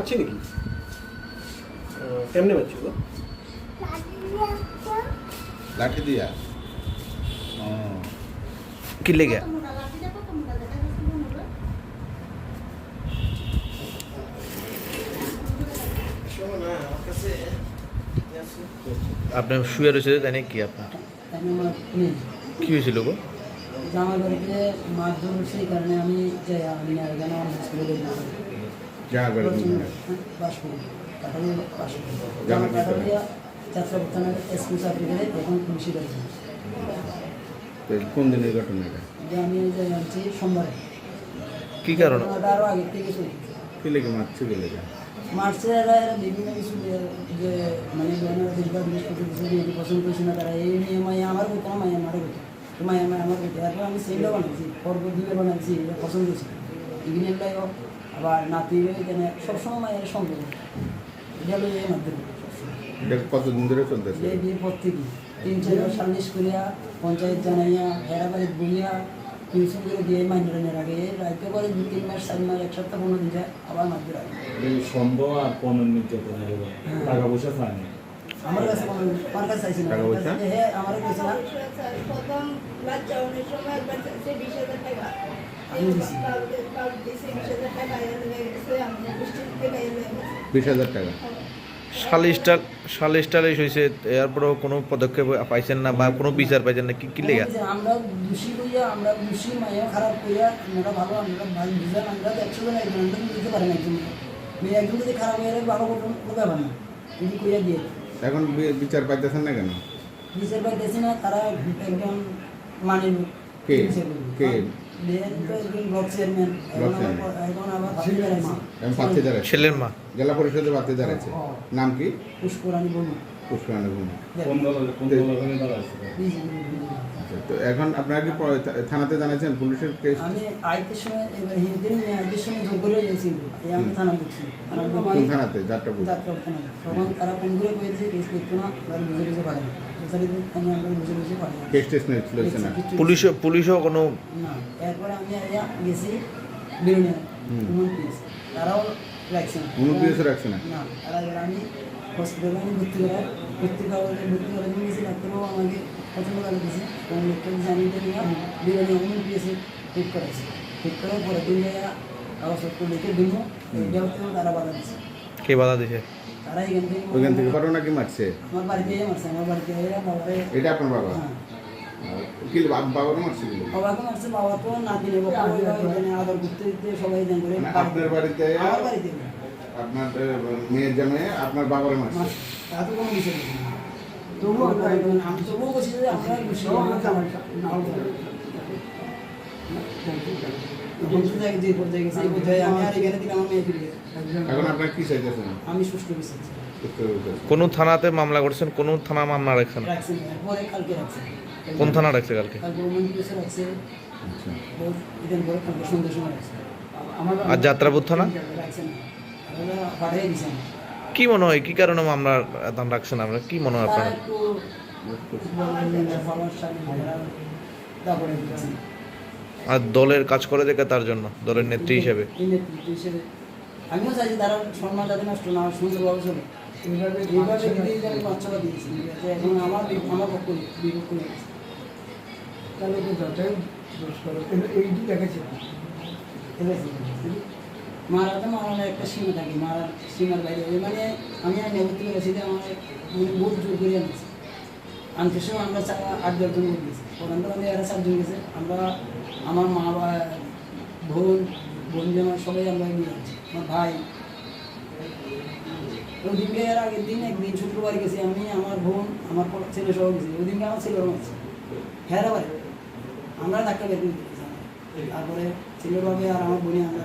মারছে নাকি? কেমনে মারছে গো? লাঠি দিয়া। কি লেগে? আপনি শুয়ে রয়েছে জানি কি আপনার? আমার কি হয়েছিল গো? জামাই বাড়িতে মারধর সেই কারণে আমি যাই আমি না কেন আমার স্কুলে কোন দিনের ঘটনা এটা কি কারণে কি লেগে মারছে কি লেগে মার্চে এরা এরা বিভিন্ন কিছু যে- মানে বেশিরভাগ জিনিসপত্র কিছু দিয়ে পছন্দ করছে না তারা এই নিয়ে মাইয়া আমার বলতো না মাইয়া আমারও বলতো তো মাইয়া মাইয়া আমার এরপর আমি সেইটা বানাইছি পর্ব দুটো বানাইছি পছন্দ ইভিনিং লাইভ আবার নাতি এখানে সবসময় মায়ের সঙ্গে এটা হলো এই মাধ্যমে কতদিন ধরে চলতেছে? এই বিয়ে প্রত্যেকই তিন চার সালিশ করিয়া পঞ্চায়েত জানাইয়া হেরা বাড়িতে বলিয়া টিউশন করে দিয়ে মাইন্ডের আগে রাইতে করে দু তিন মাস চার মাস এক সপ্তাহ পনেরো দিন যায় আবার মাধ্যমে এই সম্ভব আর পণ্য নির্যাতন টাকা পয়সা আমার কাছে আমার কাছে চাইছি না। আমার কাছে, হ্যাঁ আমার কাছে না। প্রথম বাচ্চা অনেক সময় একবার বিশ হাজার টাকা। বিশ হাজার টাকা। টাকা সালিশ টালিশ হয়েছে এরপরেও কোনো পদক্ষেপ পাইছেন না বা কোনো বিচার পাইছেন না কি কি লেগে? আমরা দোষী কইয়া আমরা দোষী মাইয়া খারাপ কইয়া আমরা ভালো আমরা ভালো বুঝলাম আমরা একশো জন একজন আমরা দিতে পারি না একজন। মেয়ে একজন যদি খারাপ হয়ে গেলে ভালো করতাম কোনো ব্যাপার না। যদি কইয়া দিয়ে। এখন বিচার পাইতেছেন না কেন? বিচার পাইতেছি না তারা একজন মানে কে? কে? ছেলের মা। জেলা পরিষদের প্রার্থী দাঁড়াচ্ছে নাম কি? পুষ্করানি বলুন আচ্ছা তো এখন আপনারা কি থানাতে জানাচ্ছেন পুলিশের কেস আমি আইতের সময় এবার হিন্দি নিয়ে আইতের সময় যোগ করে গেছি। আমি থানা বুঝছি থানা কোন থানাতে? যাত্রাপুর। যাত্রা থানা তখন তারা ফোন করে কয়েছে কেস করতো না? তারা বুঝে বুঝে পারে পুলিশও পুলিশও কোনো না এরপরে আমি গেছি তারাও লাগছে না কোনো পিএসও রাখছে না না তারা আমি হসপিটালে আমি ভর্তি করার ভর্তি করার ভর্তি করার জন্য গেছি ডাক্তারবাবু আমাকে পছন্দ করে দিয়েছে এবং ডাক্তার জানিয়ে দিয়ে বিরিয়ানি উমন পিএসে ঠিক করেছে ঠিক করার পরে দিন কাগজপত্র লিখে দিব এটাও তারা বাধা দিচ্ছে কে বাধা দিছে তারা এখান থেকে ওইখান থেকে ঘটনা কি মারছে আমার বাড়িতে মারছে আমার বাড়িতে বাবাকে এটা আপনার বাবা হ্যাঁ কি বাবা- বাবারও মারছে কি বাবাকে মারছে বাবা তো নাতি নেব আদর করতে সবাই দেন করে মানে আপনার বাড়িতে আমার বাড়িতে আপনার মেয়ের জামাই আপনার বাবার তা তো কোনো বিষয় তবুও আমরা আমি তবুও বলছি যে আমরা আমার। কোন থানাতে মামলা করছেন? কোন থানা মামলা রাখছেন? কোন থানা রাখছে কালকে? আচ্ছা। আর যাত্রাপুর থানা? পাঠিয়ে কি মনে হয়? কি কারণে মামলা দাম রাখছেন আমরা কি মনে হয় আপনার? আর দলের কাজ করে দেখে তার জন্য দলের নেত্রী হিসেবে। এই আমিও চাইছি তারা সম্মান যাতে নষ্ট না সুন্দরভাবে চলে এইভাবে এইভাবে দিদি আমি বাচ্চারা দিয়েছি যে এখন আমার বি- আমার পক্ষ বিপক্ষ গেছে তাহলে তো যাচাই আছে মারার একটা সীমা থাকে, মারার সীমার বাইরে মানে আমি আর নেবর্তি করেছি যে আমার মানে বহুত জোর করে আনছে। আনতে সময় আমরা আট দশজন লোক গেছি। ওখান থেকে আমাদের চারজন গেছে। আমরা, আমার মা বা বোন বোন জামা সবাই আমরা নিয়ে আনছি, আমার ভাই। ওদিনকে এর আগের দিন একদিন শুক্রবার গেছি আমি, আমার বোন, আমার ছেলে সহ গেছি। ওদিনকে আমার ছেলের মারছে হ্যাঁ বাড়ি আমরা করে দিয়েছি। তারপরে ছেলের ভাবে আর আমার বোনে আমরা